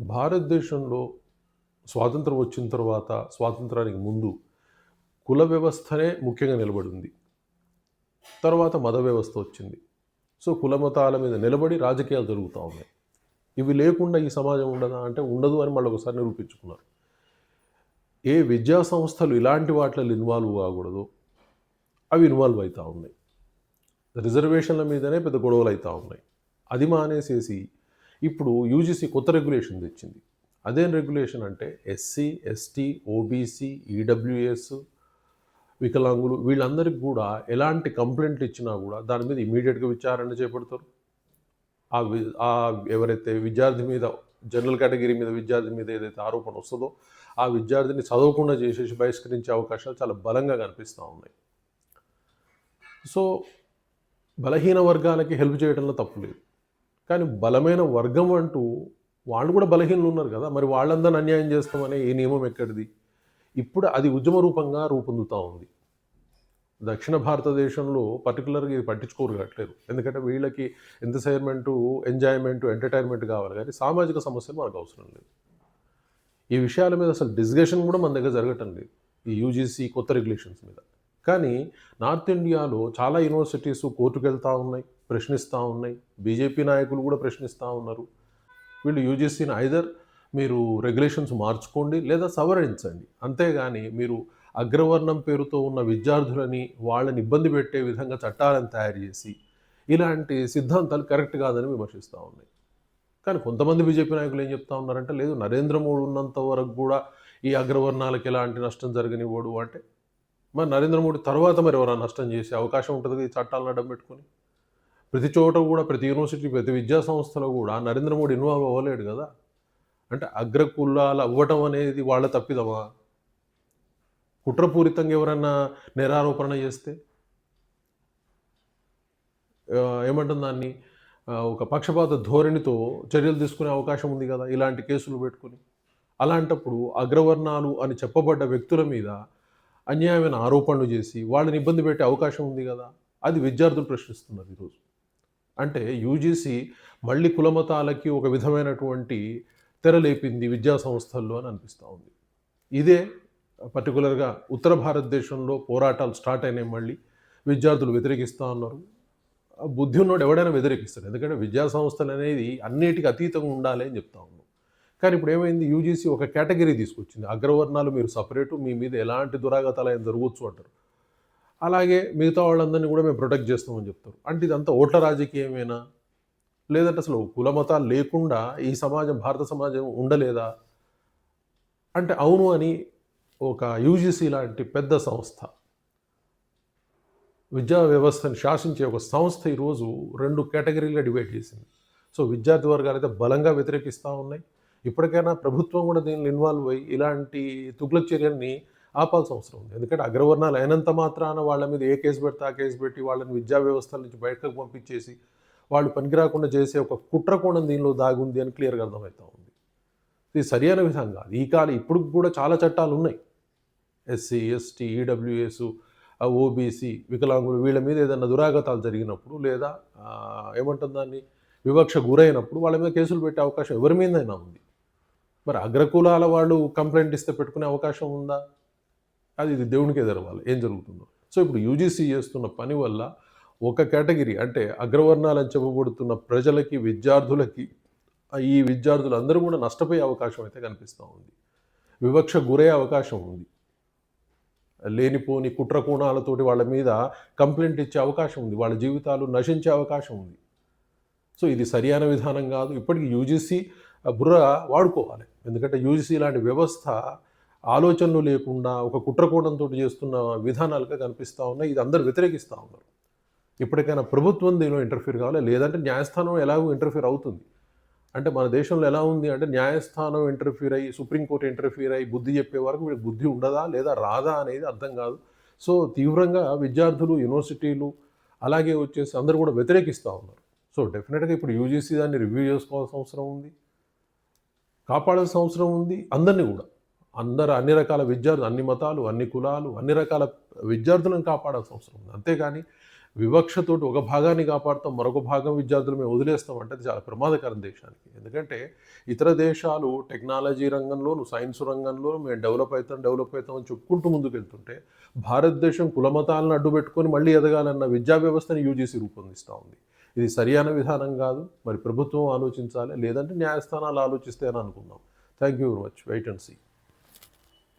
భారతదేశంలో స్వాతంత్రం వచ్చిన తర్వాత స్వాతంత్రానికి ముందు కుల వ్యవస్థనే ముఖ్యంగా నిలబడి ఉంది తర్వాత మత వ్యవస్థ వచ్చింది. సో కుల మతాల మీద నిలబడి రాజకీయాలు జరుగుతూ ఉన్నాయి. ఇవి లేకుండా ఈ సమాజం ఉండదా అంటే ఉండదు అని మళ్ళీ ఒకసారి నిరూపించుకున్నారు. ఏ విద్యా సంస్థలు ఇలాంటి వాటిలో ఇన్వాల్వ్ కాకూడదు. అవి ఇన్వాల్వ్ అవుతూ ఉన్నాయి. రిజర్వేషన్ల మీదనే పెద్ద గొడవలు అవుతూ ఉన్నాయి. అది మానేసేసి ఇప్పుడు యూజీసీ కొత్త రెగ్యులేషన్ తెచ్చింది. అదేం రెగ్యులేషన్ అంటే ఎస్సీ ఎస్టీ ఓబీసీ ఈడబ్ల్యూఎస్ వికలాంగులు వీళ్ళందరికీ కూడా ఎలాంటి కంప్లైంట్లు ఇచ్చినా కూడా దాని మీద ఇమీడియట్గా విచారణ చేపడతారు. ఆ వి ఆ ఎవరైతే విద్యార్థి మీద జనరల్ కేటగిరీ మీద విద్యార్థి మీద ఏదైతే ఆరోపణ వస్తుందో ఆ విద్యార్థిని చదవకుండా చేసేసి బహిష్కరించే అవకాశాలు చాలా బలంగా కనిపిస్తూ ఉన్నాయి. సో బలహీన వర్గాలకి హెల్ప్ చేయడంలో తప్పు లేదు. కానీ బలమైన వర్గం అంటూ వాళ్ళు కూడా బలహీనలు ఉన్నారు కదా. మరి వాళ్ళందరిని అన్యాయం చేస్తామనే ఏ నియమం ఎక్కడిది? ఇప్పుడు అది ఉద్యమ రూపంగా రూపొందుతూ ఉంది. దక్షిణ భారతదేశంలో పర్టికులర్గా ఇది పట్టించుకోరు కావట్లేదు. ఎందుకంటే వీళ్ళకి ఎంతర్టైన్మెంట్ ఎంజాయ్మెంటు ఎంటర్టైన్మెంట్ కావాలి కానీ సామాజిక సమస్యలు మనకు అవసరం లేదు. ఈ విషయాల మీద అసలు డిస్కషన్ కూడా మన దగ్గర జరగటం లేదు. ఈ యూజీసీ కొత్త రెగ్యులేషన్స్ మీద. కానీ నార్త్ ఇండియాలో చాలా యూనివర్సిటీస్ కోర్టుకు వెళ్తూ ఉన్నాయి. ప్రశ్నిస్తూ ఉన్నాయి. బీజేపీ నాయకులు కూడా ప్రశ్నిస్తూ ఉన్నారు. వీళ్ళు యూజీసీని ఐదర్ మీరు రెగ్యులేషన్స్ మార్చుకోండి లేదా సవరించండి. అంతేగాని మీరు అగ్రవర్ణం పేరుతో ఉన్న విద్యార్థులని వాళ్ళని ఇబ్బంది పెట్టే విధంగా చట్టాలను తయారు చేసి ఇలాంటి సిద్ధాంతాలు కరెక్ట్ కాదని విమర్శిస్తూ ఉన్నాయి. కానీ కొంతమంది బీజేపీ నాయకులు ఏం చెప్తా ఉన్నారంటే లేదు నరేంద్ర మోడీ ఉన్నంత వరకు కూడా ఈ అగ్రవర్ణాలకు ఎలాంటి నష్టం జరగనివ్వడు అంటే మరి నరేంద్ర మోడీ తర్వాత మరి ఎవరైనా నష్టం చేసే అవకాశం ఉంటుంది ఈ చట్టాలను అడ్డం పెట్టుకొని? ప్రతి చోట కూడా ప్రతి యూనివర్సిటీ ప్రతి విద్యా సంస్థలో కూడా నరేంద్ర మోడీ ఇన్వాల్వ్ అవ్వలేడు కదా? అంటే అగ్రకులాలు అవ్వటం అనేది వాళ్ళ తప్పిదమా? కుట్రపూరితంగా ఎవరన్నా నేరారోపణ చేస్తే? ఏమంటుంది దాన్ని? ఒక పక్షపాత ధోరణితో చర్యలు తీసుకునే అవకాశం ఉంది కదా ఇలాంటి కేసులు పెట్టుకుని. అలాంటప్పుడు అగ్రవర్ణాలు అని చెప్పబడ్డ వ్యక్తుల మీద అన్యాయమైన ఆరోపణలు చేసి వాళ్ళని ఇబ్బంది పెట్టే అవకాశం ఉంది కదా? అది విద్యార్థులు ప్రశ్నిస్తున్నారు ఈరోజు. అంటే యూజీసీ మళ్ళీ కులమతాలకి ఒక విధమైనటువంటి తెరలేపింది విద్యా సంస్థల్లో అని అనిపిస్తూ ఉంది. ఇదే పర్టికులర్గా ఉత్తర భారతదేశంలో పోరాటాలు స్టార్ట్ అయినాయి మళ్ళీ. విద్యార్థులు వ్యతిరేకిస్తూ ఉన్నారు. బుద్ధి ఉన్నోడు ఎవడైనా వ్యతిరేకిస్తాడు. ఎందుకంటే విద్యా సంస్థలు అనేది అన్నిటికీ అతీతంగా ఉండాలి అని చెప్తా ఉన్నాం. కానీ ఇప్పుడు ఏమైంది? యూజీసీ ఒక కేటగిరీ తీసుకొచ్చింది. అగ్రవర్ణాలు మీరు సపరేటు మీ మీద ఎలాంటి దురాగతాలు అయినా జరగవచ్చు అంటారు. అలాగే మిగతా వాళ్ళందరినీ కూడా మేము ప్రొటెక్ట్ చేస్తామని చెప్తారు. అంటే ఇదంతా ఓట్ల రాజకీయమేనా? లేదంటే అసలు కుల మతాలు లేకుండా ఈ సమాజం భారత సమాజం ఉండలేదా? అంటే అవును అని ఒక యూజీసీ లాంటి పెద్ద సంస్థ విద్యా వ్యవస్థను శాసించే ఒక సంస్థ ఈరోజు రెండు కేటగిరీలుగా డివైడ్ చేసింది. సో విద్యార్థి వర్గాలు అయితే బలంగా వ్యతిరేకిస్తూ ఉన్నాయి. ఇప్పటికైనా ప్రభుత్వం కూడా దీనిలో ఇన్వాల్వ్ అయ్యి ఇలాంటి తుగ్లక్ చర్యల్ని ఆపాల్సిన అవసరం ఉంది. ఎందుకంటే అగ్రవర్ణాలు అయినంత మాత్రాన వాళ్ళ మీద ఏ కేసు పెడితే ఆ కేసు పెట్టి వాళ్ళని విద్యా వ్యవస్థల నుంచి బయటకు పంపించేసి వాళ్ళు పనికిరాకుండా చేసే ఒక కుట్రకోణం దీనిలో దాగుంది అని క్లియర్గా అర్థమవుతా ఉంది. ఇది సరైన విధంగా ఈ కాలం ఇప్పుడు కూడా చాలా చట్టాలు ఉన్నాయి. ఎస్సీ ఎస్టీ ఈడబ్ల్యూఎస్ ఓబీసీ వికలాంగులు వీళ్ళ మీద ఏదైనా దురాగతాలు జరిగినప్పుడు లేదా ఏమంటుంది దాన్ని వివక్ష గురైనప్పుడు వాళ్ళ మీద కేసులు పెట్టే అవకాశం ఎవరి మీదైనా ఉంది. మరి అగ్రకులాల వాళ్ళు కంప్లైంట్ ఇస్తే పెట్టుకునే అవకాశం ఉందా? అది ఇది దేవునికే తెరవాలి ఏం జరుగుతుందో. సో ఇప్పుడు యూజీసీ చేస్తున్న పని వల్ల ఒక కేటగిరీ అంటే అగ్రవర్ణాలని చెప్పబడుతున్న ప్రజలకి విద్యార్థులకి ఈ విద్యార్థులు అందరూ కూడా నష్టపోయే అవకాశం అయితే కనిపిస్తూ ఉంది. వివక్ష గురయ్యే అవకాశం ఉంది. లేనిపోని కుట్ర కోణాలతోటి వాళ్ళ మీద కంప్లైంట్ ఇచ్చే అవకాశం ఉంది. వాళ్ళ జీవితాలు నశించే అవకాశం ఉంది. సో ఇది సరియైన విధానం కాదు. ఇప్పటికీ యూజీసీ బుర్ర వాడుకోవాలి. ఎందుకంటే యూజీసీ లాంటి వ్యవస్థ ఆలోచనలు లేకుండా ఒక కుట్రకోణంతో చేస్తున్న విధానాలుగా కనిపిస్తూ ఉన్నాయి. ఇది అందరు వ్యతిరేకిస్తూ ఉన్నారు. ఇప్పటికైనా ప్రభుత్వం దీనిలో ఇంటర్ఫీర్ కావాలి? లేదంటే న్యాయస్థానం ఎలాగో ఇంటర్ఫీర్ అవుతుంది. అంటే మన దేశంలో ఎలా ఉంది అంటే న్యాయస్థానం ఇంటర్ఫీర్ అయ్యి సుప్రీంకోర్టు ఇంటర్ఫీర్ అయ్యి బుద్ధి చెప్పే వరకు వీళ్ళకి బుద్ధి ఉండదా లేదా రాదా అనేది అర్థం కాదు. సో తీవ్రంగా విద్యార్థులు యూనివర్సిటీలు అలాగే వచ్చేసి అందరూ కూడా వ్యతిరేకిస్తూ ఉన్నారు. సో డెఫినెట్గా ఇప్పుడు యూజీసీ దాన్ని రివ్యూ చేసుకోవాల్సిన అవసరం ఉంది. కాపాడాల్సిన అవసరం ఉంది. అందరినీ కూడా. అందరు అన్ని రకాల విద్యార్థులు అన్ని మతాలు అన్ని కులాలు అన్ని రకాల విద్యార్థులను కాపాడాల్సిన అవసరం ఉంది. అంతేగాని వివక్షతోటి ఒక భాగాన్ని కాపాడుతాం మరొక భాగం విద్యార్థులు మేము వదిలేస్తాం అంటే అది చాలా ప్రమాదకరం దేశానికి. ఎందుకంటే ఇతర దేశాలు టెక్నాలజీ రంగంలోను సైన్స్ రంగంలో మేము డెవలప్ అవుతాం డెవలప్ అవుతాం అని చెప్పుకుంటూ ముందుకు వెళ్తుంటే భారతదేశం కులమతాలను అడ్డుపెట్టుకొని మళ్ళీ ఎదగాలన్న విద్యా వ్యవస్థని యూజీసీ రూపొందిస్తూ ఉంది. ఇది సరియైన విధానం కాదు. మరి ప్రభుత్వం ఆలోచించాలి లేదంటే న్యాయస్థానాలు ఆలోచిస్తే అని అనుకుందాం. Thank you very much wait and see